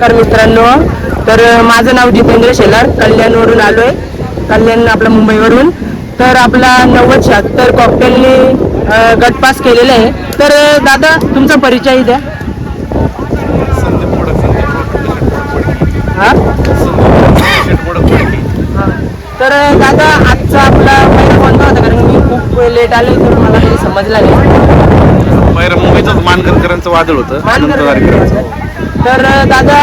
नमस्कार मित्रांनो. तर माझं नाव जितेंद्र शेलार. कल्याणवरून आलो आहे कल्याण आपल्या मुंबईवरून. तर आपला नव्वद शहात्तर कॉकटेलने गट पास केलेला आहे. तर दादा तुमचा परिचय द्या. हा. तर दादा आजचा आपला पहिला कोणता होता कारण मी खूप लेट आले तर मला काही समजला नाही. पहिला मुंबईचंच मानकरकरांचं वादळ होतं. तर दादा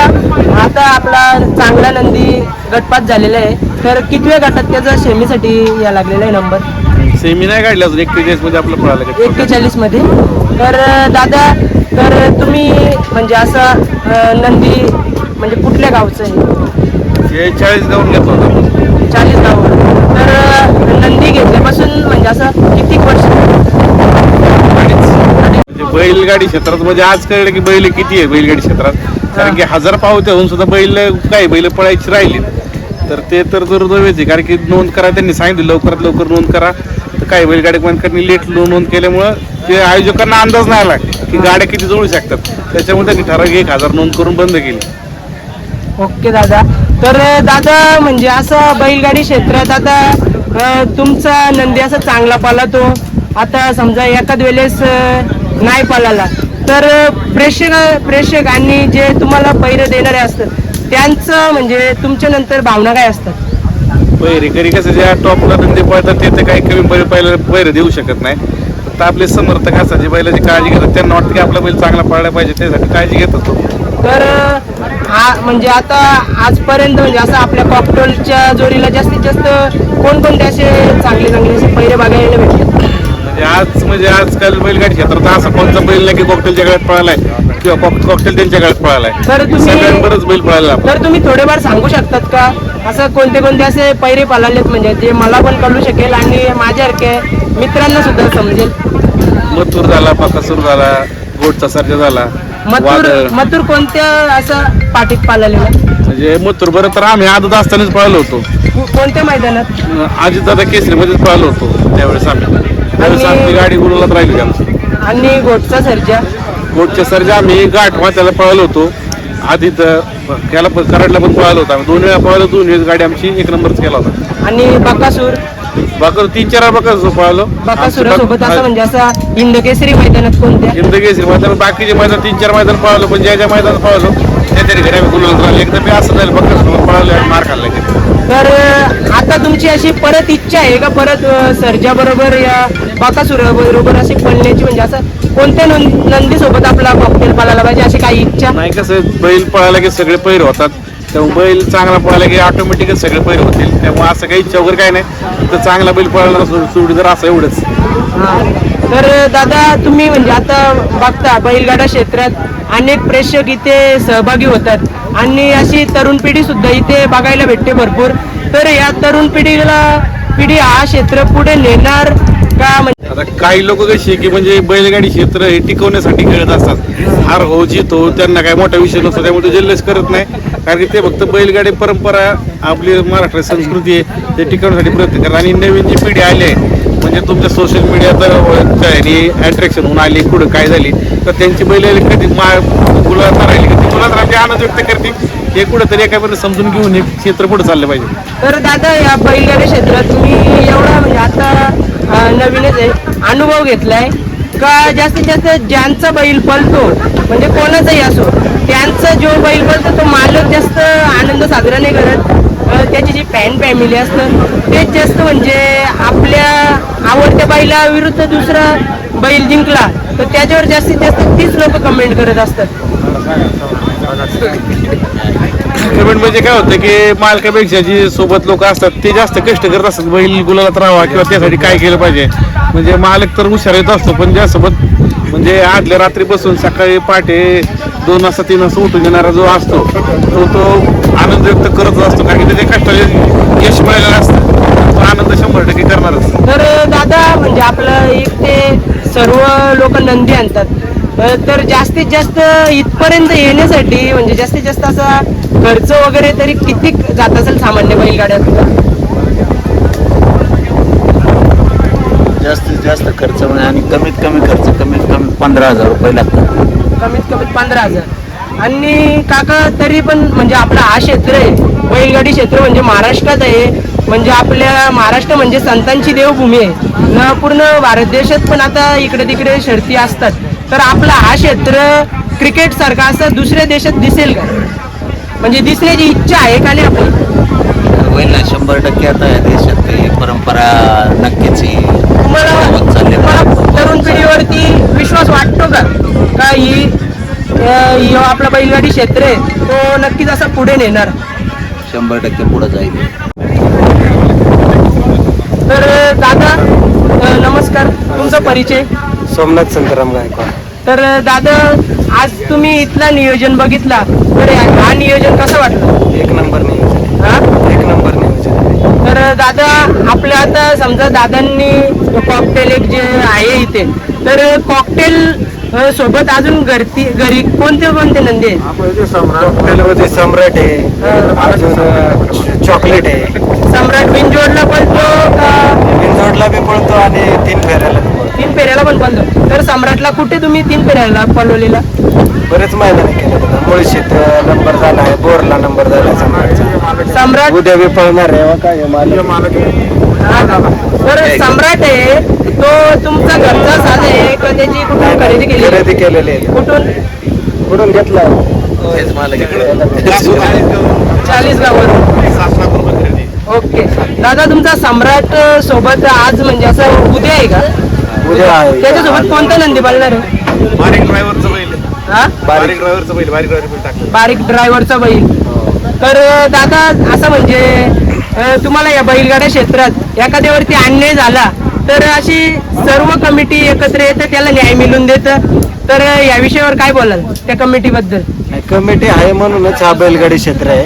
आता आपला चांगला नंदी गटपात झालेला आहे. तर कितव्या गटात त्याचा सेमीसाठी या लागलेला आहे नंबर? सेमी नाही काढला अजून एकटेचाळीसमध्ये आपलं पळालं का एक्केचाळीसमध्ये तर दादा तर तुम्ही म्हणजे असं अ, नंदी म्हणजे कुठल्या गावचं आहे? हे चाळीस गावून घेतलं होतं. चाळीस गाव तर अ, नंदी घेतल्यापासून म्हणजे असं किती वर्ष म्हणजे बैलगाडी क्षेत्रात? म्हणजे आज कळलं की बैल किती आहे बैलगाडी क्षेत्रात? कारण की हजार पावत्याहून सुद्धा बैल काय बैल पळायची राहिली तर ते तर दुर्दैवच आहे कारण की नोंद करा त्यांनी सांगितलं लवकरात लवकर नोंद करा. तर काही बैलगाडी मानकांनी लेट नोंद केल्यामुळं ते आयोजकांना अंदाज नाही आला की गाड्या किती जोडू शकतात. त्याच्यामुळे त्यांनी ठराविक एक हजार नोंद करून बंद केली. ओके दादा. तर दादा म्हणजे असं बैलगाडी क्षेत्रात आता अ, तुमचा नंदी असा चांगला पाला तो. आता समजा एखाद वेळेस अ, नाही पालाला तर अ, प्रेक्षक प्रेक्षकांनी जे तुम्हाला पैर देणारे असतात त्यांचं म्हणजे तुमच्या नंतर भावना काय असतात? पहिरेकरी कसं ज्या टॉपला धंदे पळतात ते तर काही कमी बैल पहिलं पहिरं देऊ शकत नाही. फक्त आपले समर्थक असतात जे बैलाची काळजी घेतात त्यांना वाटतं की आपला बैल चांगला पळला पाहिजे त्यासाठी काळजी घेतात तो. तर हा म्हणजे आता आजपर्यंत म्हणजे असं आपल्या कॉकटेलच्या जोडीला जास्तीत जास्त कोणकोणते असे चांगले चांगले असे पैरे बघायला भेटतात म्हणजे आज म्हणजे आजकाल बैलगाडी क्षेत्रात असा कोणता बैल नाही की कॉकटेलच्या गळ्यात पळालाय किंवा कॉक- कॉकटेल त्यांच्या गळ्यात पळालाय. तर तुम्ही- सगळ्यांबरच बैल पळाला. तर तुम्ही थोडेफार सांगू शकतात का? असं कोणते कोणते असे पैरे पालालेत म्हणजे जे मला पण कळू शकेल आणि माझ्यासारखे मित्रांना सुद्धा समजेल. मथुर झाला बकासूर झाला गोडचा सर्जा झाला मथुर वादळ. मथुर कोणत्या असं पाठीत पाळलेला? म्हणजे मथुर बरं तर आम्ही आदत असतानाच पळालो होतो. कोणत्या मैदानात? आजी दादा केसरीमध्येच पळालो होतो त्यावेळेस आम्ही. त्यावेळेस आणि- आमची गाडी राहिली आमची आणि घोटचा सर्जा. कोटच्या सरजा आम्ही गाठ त्याला पळालो होतो. आधी तर त्याला पण कराडला पण पळालो होतो आम्ही. दोन वेळा पळालो दोन वेळेस गाडी आमची एक नंबरच केला होता. आणि बकासूर? बाकर तीन चार बकासूर पळालो. बकासुरासोबत असं म्हणजे असा हिंदकेसरी मैदानात कोणत्या? हिंदकेसरी मैदान बाकीचे मैदान तीन चार मैदान पळालो पण ज्या ज्या मैदानात पळालो त्या तरी घरी आम्ही गुरुलात राहिलो. एकदा मी असं झालं बकासूर पळालो आणि मार खाल्ला तर आता तुमची अशी परत इच्छा आहे का? परत सर्जा बरोबर या बाकासुर बरोबर अशी पळण्याची म्हणजे असं कोणत्या नंद सोबत आपला कॉकटेल पालायला पाहिजे अशी काही इच्छा? नाही कसं बैल पळाला की सगळे पैर होतात. त्यामुळे बैल चांगला पळाला की ऑटोमॅटिकच सगळे पैर होतील. त्यामुळे असं काही इच्छा वगैरे काही नाही. तर चांगला बैल पळाला सोडीदार असं एवढंच. हा. तर दादा तुम्ही म्हणजे आता बघता बैलगाडा क्षेत्रात अनेक प्रेक्षक इथे सहभागी होतात. आणि अशी तरुण पिढी सुद्धा इथे बघायला भेटते भरपूर. तर या तरुण पिढीला पिढी हा क्षेत्र पुढे नेणार का म्हणजे आता काही लोक कशी की म्हणजे बैलगाडी क्षेत्र हे टिकवण्यासाठी खेळत असतात. हार हो जीत हो त्यांना काय मोठा विषय नसतो त्यामुळे ते जल्लोष करत नाही. कारण की ते फक्त बैलगाडी परंपरा आपली महाराष्ट्र संस्कृती आहे ते टिकवण्यासाठी प्रयत्न करतात. आणि नवीन जी पिढी आली आहे म्हणजे तुमच्या सोशल मीडिया अट्रॅक्शन होऊन आली पुढं काय झाली तर त्यांची बैल कधी मा गुलाब राहिली की ती गुलाब व्यक्त करते. हे कुठंतरी एकापर्यंत समजून घेऊन हे क्षेत्र पुढे चाललं पाहिजे. तर दादा या बैलगाडी क्षेत्रात तुम्ही एवढा म्हणजे आता नवीनच आहे अनुभव घेतलाय. का जास्तीत जास्त ज्यांचा बैल पळतो म्हणजे कोणाचाही असो त्यांचा जो बैल पळतो तो मालक जास्त आनंद साजरा नाही करत. फॅन फॅमिली असतं तेच जास्त म्हणजे आपल्या आवडत्या बैला विरुद्ध दुसरा बैल जिंकला तर त्याच्यावर जास्तीत जास्त तीच लोक कमेंट करत असतात. कमेंट म्हणजे काय होतं की मालकापेक्षा जी सोबत लोक असतात ते जास्त कष्ट करत असतात. बैल गुलाला राहावा किंवा त्यासाठी काय केलं पाहिजे. म्हणजे मालक तर हुशार येत असतो पण ज्यासोबत म्हणजे आदल्या रात्रीपासून सकाळी पहाटे दोन वाजता तीन वाजता उठून येणारा जो असतो तो तो आनंद व्यक्त करत असतो. कारण की त्याच्या कष्टाचे यश मिळालेलं असतं. तो आनंद शंभर टक्के करणारच. तर दादा म्हणजे आपलं एक ते सर्व लोक नंदी आणतात. तर जास्तीत जास्त इथपर्यंत येण्यासाठी म्हणजे जास्तीत जास्त असा खर्च वगैरे तरी किती जात असेल सामान्य बैलगाड्यात? जास्तीत जास्त खर्च म्हणजे आणि कमीत कमी खर्च कमीत कमी पंधरा हजार रुपये लागतात. कमीत कमी पंधरा हजार. आणि काका तरी पण म्हणजे आपला हा क्षेत्र आहे बैलगाडी क्षेत्र म्हणजे महाराष्ट्रात आहे. म्हणजे आपल्या महाराष्ट्र म्हणजे संतांची देवभूमी आहे. न पूर्ण भारत देशात पण आता इकडे तिकडे शर्ती असतात. तर आपला हा क्षेत्र क्रिकेट सारखा असं दुसऱ्या देशात दिसेल का? म्हणजे दिसण्याची इच्छा आहे का नाही आपली? होईल ना शंभर टक्के आता या देशात ही परंपरा नक्कीच ही तुम्हाला होत चालली तुम्हाला तरुण पिढीवरती विश्वास वाटतो का? का ही अं, आपला बैलगाडी क्षेत्र आहे तो नक्कीच असा पुढे नेणार? शंभर टक्के पुढे जाईल. तर दादा अं, नमस्कार तुमचा परिचय? सोमनाथ संतराम गायकवाड. तर दादा आज तुम्ही इथला नियोजन बघितला. तर हा नियोजन कसं वाटलं? एक नंबर नियोजन. हा? एक नंबर नियोजन. तर दादा आपल्या आता समजा दादांनी कॉकटेल एक जे आहे इथे. तर कॉकटेल अं, सोबत अजून घरती घरी कोणते कोणते नंदी आहेत? हॉटेलमध्ये सम्राट आहे. अजून अं, चॉकलेट आहे. सम्राट बिनजोडला पळतो का? बिंदोडला बी पळतो आणि तीन फेऱ्याला तीन फेऱ्याला पण पळतो तर सम्राटला कुठे तुम्ही तीन फेऱ्याला पळवलेला? बरेच मैदान केले मुळशीत नंबर झाला आहे. बोरला नंबर झाला आहे सम्राटचा. सम्राट उद्या बी पळणार आहे. काय तर सम्राट आहे. तो तुमचा घरचा साज आहे का? त्याची कुठून खरेदी केली? खरेदी केलेली आहे. कुठून? कुठून घेतला? मला चाळीस गावात ओके. दादा तुमचा सम्राट सोबत आज म्हणजे असं उद्या आहे का? उद्या आहे. त्याच्यासोबत कोणता नंदी आहे? बारीक ड्रायव्हरचं बैल. हा? बारीक ड्रायव्हरचं बैल बारीक ड्रायव्हर टाकलं. बारीक ड्रायव्हरचा बैल. तर अं, दादा असं म्हणजे अं, तुम्हाला या बैलगाड्या क्षेत्रात एखाद्यावरती अन्याय झाला तर अशी सर्व कमिटी एकत्र येतं त्याला न्याय मिळून देतं. तर अं, या विषयावर काय बोलाल त्या कमिटीबद्दल? कमिटी आहे म्हणूनच हा बैलगाडी क्षेत्र आहे.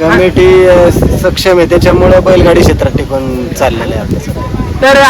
कमिटी अं, सक्षम आहे त्याच्यामुळे बैलगाडी क्षेत्रात टिकून चाललेलं आहे. तर